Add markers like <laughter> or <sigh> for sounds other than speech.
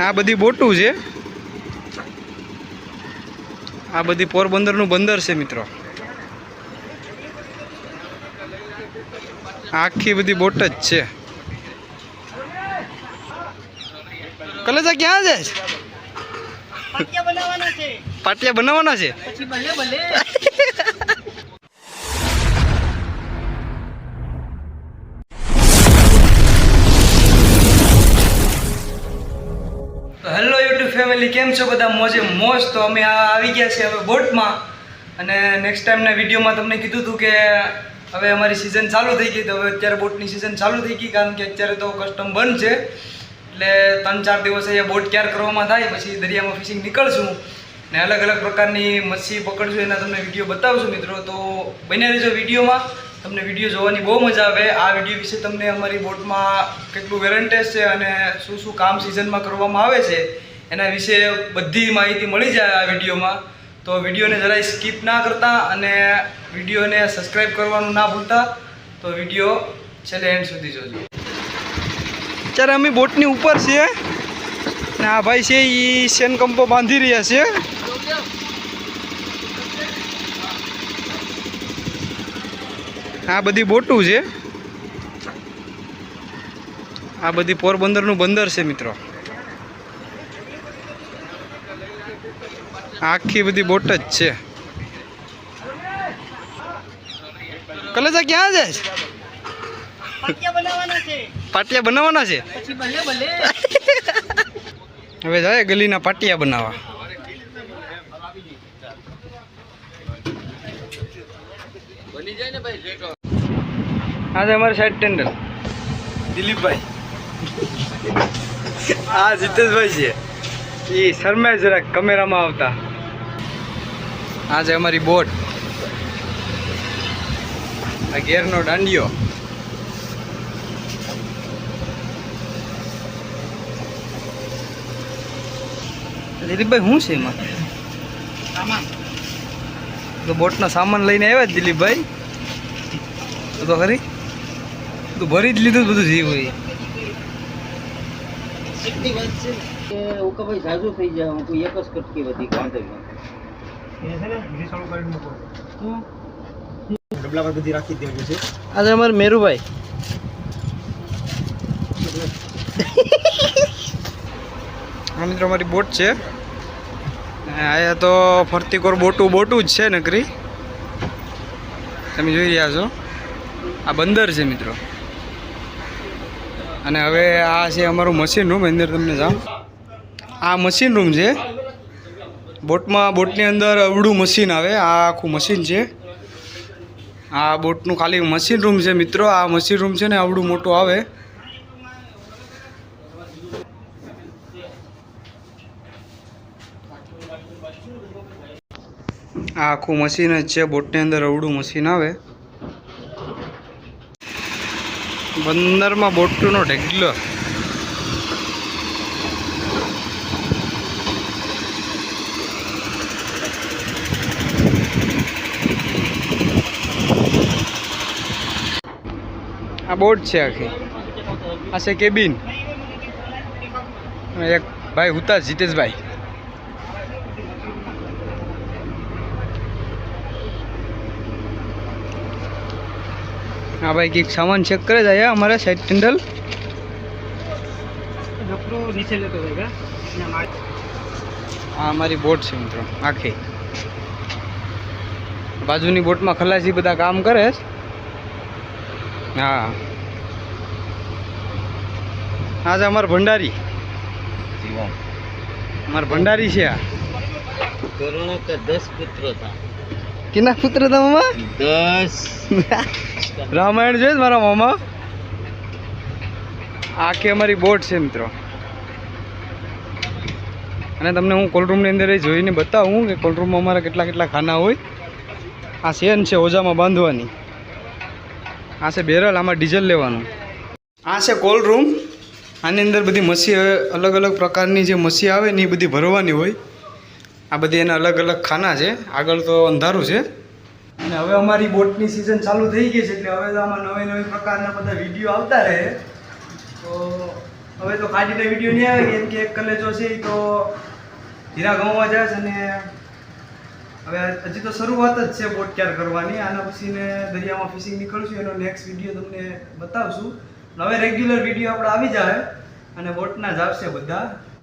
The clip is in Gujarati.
આ બધી બોટું છે. આ બધી પોરબંદરનું બંદર છે મિત્રો. આખી બધી બોટ જ છે. કલેજા ક્યાં જાય છે? પાટિયા બનાવવાના છે. પાટિયા બનાવવાના છે? ફેમિલી કેમ છો બધા? મોજે મોજ. તો અમે આવી ગયા છીએ હવે બોટમાં. અને નેક્સ્ટ ટાઈમના વિડીયોમાં તમને કીધું હતું કે હવે અમારી સિઝન ચાલુ થઈ ગઈ. તો હવે અત્યારે બોટની સિઝન ચાલુ થઈ ગઈ. કારણ કે અત્યારે તો કસ્ટમ બંધ છે. એટલે ત્રણ ચાર દિવસ અહીંયા બોટ ક્યાર કરવામાં થાય, પછી દરિયામાં ફિશિંગ નીકળશું. ને અલગ અલગ પ્રકારની મચ્છી પકડશું. એના તમને વીડિયો બતાવશું મિત્રો. તો બન્યા રહેજો વિડીયોમાં તમને વીડિયો જોવાની બહુ મજા આવે. આ વીડિયો વિશે તમને અમારી બોટમાં કેટલું વેરંટેજ છે અને શું શું કામ સિઝનમાં કરવામાં આવે છે. એના વિશે બધી માહિતી મળી જાય આ વિડીયોમાં. તો વિડીયોને જરાય સ્કીપ ના કરતા અને વિડીયોને સબસ્ક્રાઈબ કરવાનું ના ભૂલતા. તો વીડિયો છેલ્લે એન્ડ સુધી જોજો. અત્યારે અમે બોટની ઉપર છીએ. ને આ ભાઈ છે એ શેનકંપો બાંધી રહ્યા છે. આ બધી બોટું છે. આ બધી પોરબંદરનું બંદર છે, મિત્રો. આખી બધી બોટ જ છે. કલેજા ક્યાં જાય પાટિયા બનાવવાના છે? હવે જાય ગલીના પાટિયા બનાવવા. આજે અમારે સાઈડ ટેન્ડર દિલીપભાઈ. આ જીતેશભાઈ છે. એ શરમાય જરાક કેમેરામાં આવતા. આજે અમારી બોટ. આ ઘેરનો દાંડિયો. દિલીપભાઈ શું છે એમાં? સામાન. તો બોટનો સામાન લઈને આવ્યા દિલીપભાઈ. તો ખરી. તો ભરી જ લીધું બધું જીવ હોય એટલી વાત છે કે જાજુ થઈ જાય હું એક જ કટકી વધી કાંધે ડબલા પર બધી રાખી દેવું છે. આજે અમારે મેરુભાઈ. આ મિત્રો અમારી બોટ છે. અહીંયા આયા તો ફરતી કોર બોટું બોટું જ છે નકરી. તમે જોઈ રહ્યા છો. આ બંદર છે મિત્રો. અને હવે આ છે અમારું મશીન રૂમ અંદર તમને જાઉં. આ મશીન રૂમ છે. બોટમાં, બોટની અંદર અવડું મશીન આવે, આ આખું મશીન છે. આ બોટનું ખાલી મશીન રૂમ છે મિત્રો, આ મશીન રૂમ છે ને આવડું મોટું આવે. આ આખું મશીન જ છે, બોટની અંદર અવડું મશીન આવે. બંદરમાં બોટનો ઢેગલો. આ બોટ છે આખી. આ છે કેબિન એક ભાઈ હુતા જીતેશભાઈ. હા ભાઈ કંઈક સામાન ચેક કરે જાય અમારે સાઈડ ટેન્ડલ હા અમારી બોટ છે મિત્રો, આખી. બાજુની બોટમાં ખલાસી બધા કામ કરે છે. હા. હા છે અમાર ભંડારી. અમાર ભંડારી છે આ. કે દસ પુત્ર હતા. કેના પુત્ર હતા મામા? દસ. <laughs> રામાયણ જોઈએ મારા મામા? આખી અમારી બોટ છે મિત્રો. અને તમને હું કોલ્ડરૂમની અંદર જોઈને બતાવું કે કોલ્ડરૂમમાં અમારા કેટલા કેટલા ખાના હોય. આ શેન છે ઓજામાં બાંધવાની. આ છે બેરલ, આમાં ડીઝલ લેવાનું. આ છે કોલ્ડ રૂમ. આની અંદર બધી મસી અલગ અલગ પ્રકારની જે મસી આવે ને એ બધી ભરવાની હોય. આ બધી એના અલગ અલગ ખાના છે. આગળ તો અંધારું છે. અને હવે અમારી બોટની સિઝન ચાલુ થઈ ગઈ છે, એટલે હવે તો આમાં નવી નવી પ્રકારના બધા વીડિયો આવતા રહે. તો હવે તો ખાજીને વીડિયો નહીં આવે, કેમ કે એક કલેજો છે તો હીરા ગમવા જાય છે અને હવે હજી તો શરૂઆત જ છે બોટ ક્યાર કરવાની. આના પછી ને દરિયામાં ફિશિંગ નીકળશું. એનો નેક્સ્ટ વીડિયો તમને બતાવશું. હવે રેગ્યુલર વીડિયો આપણે આવી જાય અને બોટના જ આવશે બધા.